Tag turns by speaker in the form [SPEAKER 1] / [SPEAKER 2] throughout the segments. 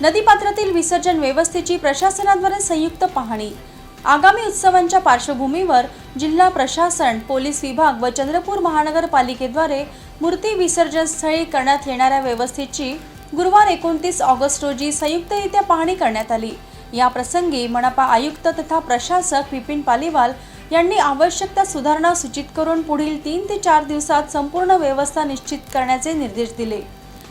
[SPEAKER 1] नदीपात्रातील विसर्जन व्यवस्थेची प्रशासनाद्वारे संयुक्त पाहणी. आगामी उत्सवांच्या पार्श्वभूमीवर जिल्हा प्रशासन पोलीस विभाग व चंद्रपूर महानगरपालिकेद्वारे मूर्ती विसर्जन स्थळी करण्यात येणाऱ्या व्यवस्थेची गुरुवार एकोणतीस ऑगस्ट रोजी संयुक्तरित्या पाहणी करण्यात आली. या प्रसंगी मनपा आयुक्त तथा प्रशासक विपिन पालिवाल यांनी आवश्यक सुधारणा सूचित करून पुढील तीन ते चार दिवसात संपूर्ण व्यवस्था निश्चित करण्याचे निर्देश दिले.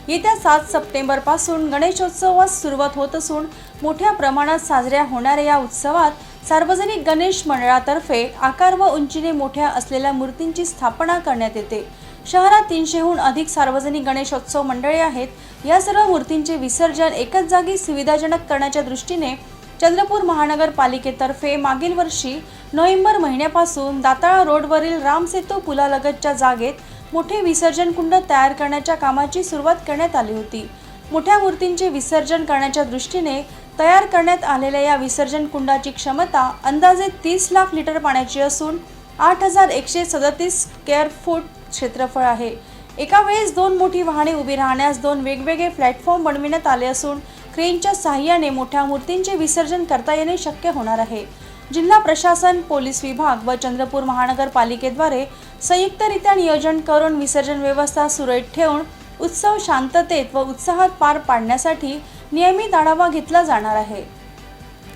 [SPEAKER 1] येत्या सात सप्टेंबरपासून गणेशोत्सवास सुरुवात होत असून मोठ्या प्रमाणात साजऱ्या होणाऱ्या या उत्सवात सार्वजनिक गणेश मंडळातर्फे आकार व उंचीने मोठ्या असलेल्या मूर्तींची स्थापना करण्यात येते. शहरात तीनशेहून अधिक सार्वजनिक गणेशोत्सव मंडळे आहेत. या सर्व मूर्तींचे विसर्जन एकच जागी सुविधाजनक करण्याच्या दृष्टीने चंद्रपूर महानगरपालिकेतर्फे मागील वर्षी नोव्हेंबर महिन्यापासून दाताळा रोडवरील रामसेतू पुलालगतच्या जागेत मोठे विसर्जन कुंड तयार करण्याच्या कामाची सुरुवात करण्यात आली होती. मोठ्या मूर्तींचे विसर्जन करण्याच्या दृष्टीने तयार करण्यात आलेल्या या विसर्जन कुंडाची क्षमता अंदाजे तीस लाख लिटर पाण्याची असून आठ हजार एकशे सदतीस स्क्वेअर फूट क्षेत्रफळ आहे. एका वेळेस दोन मोठी वाहने उभी राहण्यास दोन वेगवेगळे प्लॅटफॉर्म बनविण्यात आले असून क्रेनच्या सहाय्याने मोठ्या मूर्तींचे विसर्जन करता येणे शक्य होणार आहे. जिल्हा प्रशासन पोलीस विभाग व चंद्रपूर महानगरपालिकेद्वारे संयुक्तरित्या नियोजन करून विसर्जन व्यवस्था सुरळीत ठेवून उत्सव शांततेत व उत्साहात पार पाडण्यासाठी नियमित आढावा घेतला जाणार आहे.